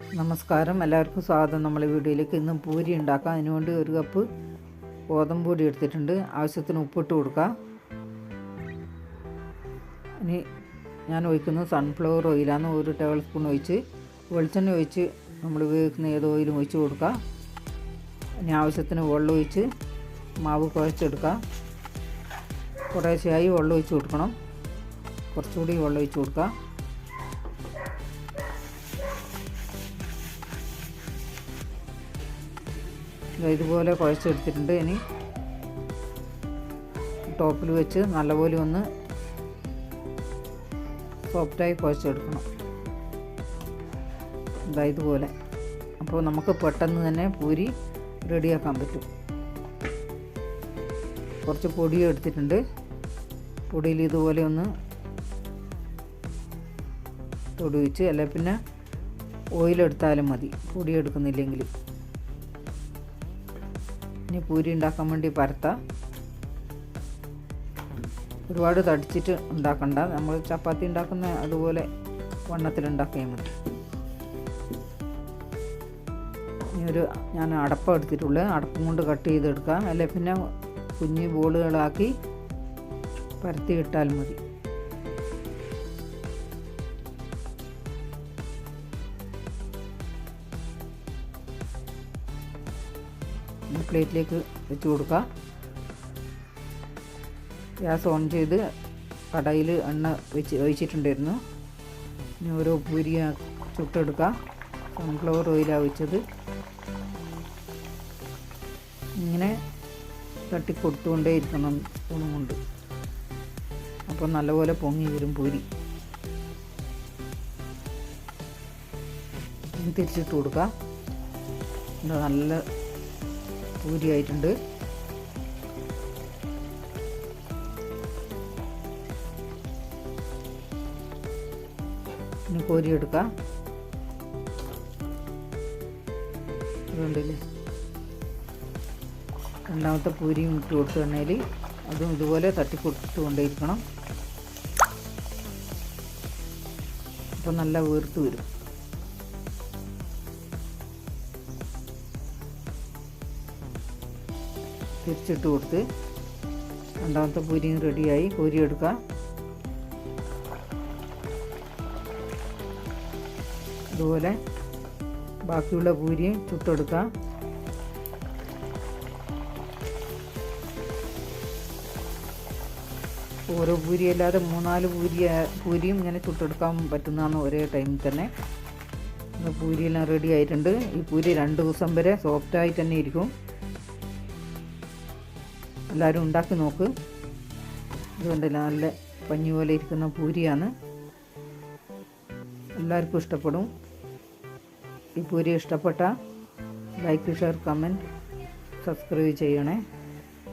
നമസ്കാരം. എല്ലാവർക്കും സ്വാഗതം. നമ്മളെ വീഡിയോയിലേക്ക് ഇന്ന് പൂരി ഉണ്ടാക്കാം. അതിനുവേണ്ടി ഒരു കപ്പ് ഗോതമ്പ് പൊടി എടുത്തിട്ടുണ്ട്. ആവശ്യത്തിന് ഉപ്പിട്ട് കൊടുക്കുക ഇനി ഞാൻ ഒഴിക്കുന്നത് സൺഫ്ലവർ ഓയിലാണ് ഒരു ടേബിൾ സ്പൂൺ ഒഴിച്ച് വെളിച്ചെണ്ണ ഒഴിച്ച് നമ്മൾ ഉപയോഗിക്കുന്ന ഏത് ഓയിലും ഒഴിച്ച് കൊടുക്കുക ഇനി ആവശ്യത്തിന് വെള്ളം ഒഴിച്ച് മാവ് കുഴച്ചെടുക്കുക കുറേശ്ശെയായി വെള്ളം ഒഴിച്ച് കൊടുക്കണം. കുറച്ചുകൂടി വെള്ളം ഒഴിച്ച് കൊടുക്കുക ഇതുപോലെ കുഴച്ചെടുത്തിട്ടുണ്ട്. ഇനി ടോപ്പിൽ വെച്ച് നല്ലപോലെ ഒന്ന് സോഫ്റ്റായി കുഴച്ചെടുക്കണം. ഇതാ ഇതുപോലെ. അപ്പോൾ നമുക്ക് പെട്ടെന്ന് തന്നെ പൂരി റെഡിയാക്കാൻ പറ്റും. കുറച്ച് പൊടി എടുത്തിട്ടുണ്ട്. പൊടിയിൽ ഇതുപോലെ ഒന്ന് തൊടുവിച്ച് അല്ലെ പിന്നെ ഓയിലെടുത്താലും മതി. പൊടി എടുക്കുന്നില്ലെങ്കിൽ. ഇനി പൂരി ഉണ്ടാക്കാൻ വേണ്ടി പരത്താം. ഒരുപാട് തടിച്ചിട്ട് ഉണ്ടാക്കണ്ട. നമ്മൾ ചപ്പാത്തി ഉണ്ടാക്കുന്ന അതുപോലെ വണ്ണത്തിൽ ഉണ്ടാക്കിയാൽ മതി. ഇനി ഒരു ഞാൻ അടപ്പം എടുത്തിട്ടുള്ളൂ. അടപ്പം കൊണ്ട് കട്ട് ചെയ്തെടുക്കാം. അല്ലെ പിന്നെ കുഞ്ഞ് ബോളുകളാക്കി പരത്തി ഇട്ടാൽ മതി. പ്ലേറ്റിലേക്ക് വെച്ച് കൊടുക്കുക ഗ്യാസ് ഓൺ ചെയ്ത് കടയിൽ എണ്ണ വെച്ച് ഒഴിച്ചിട്ടുണ്ടായിരുന്നു. ഇനി ഓരോ പൂരി ചുട്ടെടുക്കുക സൺഫ്ലവർ ഓയിലാണ് ഒഴിച്ചത്. ഇങ്ങനെ തട്ടി കൊടുത്തുകൊണ്ടേ ഇരിക്കണം സ്പൂണും കൊണ്ട് അപ്പോൾ നല്ലപോലെ പൊങ്ങി വരും പൂരി. തിരിച്ചിട്ട് കൊടുക്കുക നല്ല പൂരി ആയിട്ടുണ്ട് ഇനി കോരി എടുക്കാം ഇതുണ്ടല്ലേ രണ്ടാമത്തെ പൂരിയും ഇട്ട് കൊടുത്തു കഴിഞ്ഞാൽ അതും ഇതുപോലെ തട്ടി കൊടുത്തുകൊണ്ടേയിരിക്കണം അപ്പോൾ നല്ല വീർത്ത് വരും. തിരിച്ചിട്ട് കൊടുത്ത് രണ്ടാമത്തെ പൂരിയും റെഡിയായി. പൂരി എടുക്കാം. ഇതുപോലെ ബാക്കിയുള്ള പൂരിയും ചുട്ടെടുക്കാം. ഓരോ പൂരി അല്ലാതെ മൂന്നാൽ പൂരി പൂരിയും ഇങ്ങനെ ചുട്ടെടുക്കാൻ പറ്റുന്നതാണ് ഒരേ ടൈമിൽ തന്നെ. പൂരിയെല്ലാം റെഡി ആയിട്ടുണ്ട്. ഈ പൂരി രണ്ട് ദിവസം വരെ സോഫ്റ്റായി തന്നെ ഇരിക്കും. എല്ലാവരും ഉണ്ടാക്കി നോക്ക്. ഇതുകൊണ്ടല്ല നല്ല പഞ്ഞി പോലെ ഇരിക്കുന്ന പൂരിയാണ്. എല്ലാവർക്കും ഇഷ്ടപ്പെടും. ഈ പൂരി ഇഷ്ടപ്പെട്ട ലൈക്ക് ഷെയർ കമന്റ് സബ്സ്ക്രൈബ് ചെയ്യണേ.